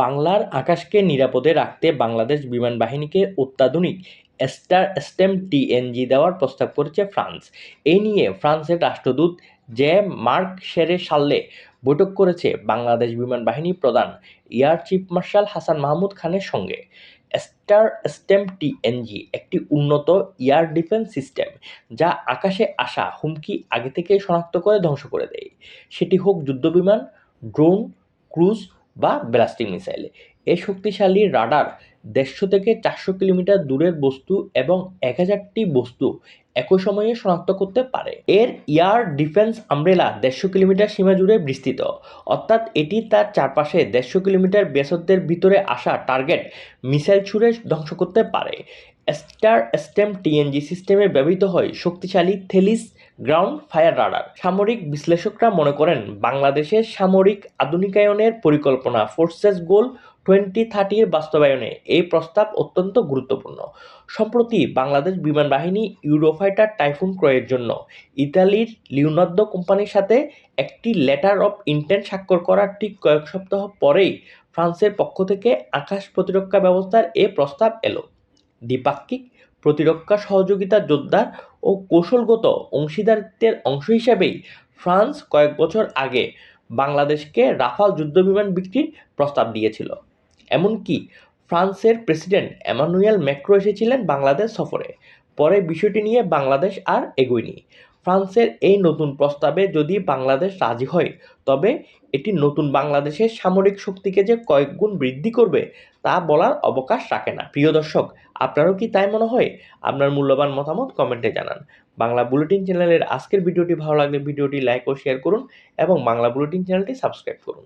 বাংলার আকাশকে নিরাপদে রাখতে বাংলাদেশ বিমান বাহিনীকে অত্যাধুনিক স্টার স্টেম টিএনজি দেওয়ার প্রস্তাব করেছে ফ্রান্স। এই নিয়ে ফ্রান্সের রাষ্ট্রদূত জে মার্ক শেরের সাল্লে বৈঠক করেছে বাংলাদেশ বিমান বাহিনী প্রধান air chief marshal Hasan Mahmud খানের সঙ্গে। স্টার স্টেম টিএনজি একটি উন্নত এয়ার ডিফেন্স সিস্টেম যা আকাশে আসা হুমকি আগে থেকে শনাক্ত করে ধ্বংস করে দেয়। সেটি হোক যুদ্ধবিমান, ড্রোন, ক্রুজ বা ব্লাস্টিং মিসাইল। এই শক্তিশালী রাডার দেড়শো থেকে চারশো কিলোমিটার দূরের বস্তু এবং এক হাজারটি বস্তু একই সময়ে শনাক্ত করতে পারে। এর এয়ার ডিফেন্স আমব্রেলা দেড়শো কিলোমিটার সীমা জুড়ে বিস্তৃত। অর্থাৎ এটি তার চারপাশে দেড়শো কিলোমিটার ব্যাসত্বের ভিতরে আসা টার্গেট মিসাইল ছুড়ে ধ্বংস করতে পারে। স্টার স্টেম টিএনজি সিস্টেমে ব্যবহৃত হয় শক্তিশালী থেলিস গ্রাউন্ড ফায়ার রাডার। সামরিক বিশ্লেষকরা মনে করেন, বাংলাদেশের সামরিক আধুনিকায়নের পরিকল্পনা ফোর্সেস গোল টোয়েন্টি থার্টির বাস্তবায়নে এই প্রস্তাব অত্যন্ত গুরুত্বপূর্ণ। সম্প্রতি বাংলাদেশ বিমান বাহিনী ইউরোফাইটার টাইফুন ক্রয়ের জন্য ইতালির লিওনার্দো কোম্পানির সাথে একটি লেটার অফ ইন্টেন্ট স্বাক্ষর করার ঠিক কয়েক সপ্তাহ পরেই ফ্রান্সের পক্ষ থেকে আকাশ প্রতিরক্ষা ব্যবস্থার এ প্রস্তাব এলো। দ্বিপাক্ষিক প্রতিরক্ষা সহযোগিতা জোরদার ও কৌশলগত অংশীদারিত্বের অংশ হিসাবেই ফ্রান্স কয়েক বছর আগে বাংলাদেশকে রাফাল যুদ্ধবিমান বিক্রির প্রস্তাব দিয়েছিল। এমনকি ফ্রান্সের প্রেসিডেন্ট এমানুয়েল ম্যাক্রো এসেছিলেন বাংলাদেশ সফরে। পরে বিষয়টি নিয়ে বাংলাদেশ আর এগোয়নি। ফ্রান্সের এই নতুন প্রস্তাবে যদি বাংলাদেশ রাজি হয়, তবে এটি নতুন বাংলাদেশের সামরিক শক্তিকে যে কয়েক গুণ বৃদ্ধি করবে, তা বলার অবকাশ রাখে না। প্রিয় দর্শক, আপনারও কি তাই মনে হয়? আপনার মূল্যবান মতামত কমেন্টে জানান। বাংলা বুলেটিন চ্যানেলের আজকের ভিডিওটি ভালো লাগলে ভিডিওটি লাইক ও শেয়ার করুন এবং বাংলা বুলেটিন চ্যানেলটি সাবস্ক্রাইব করুন।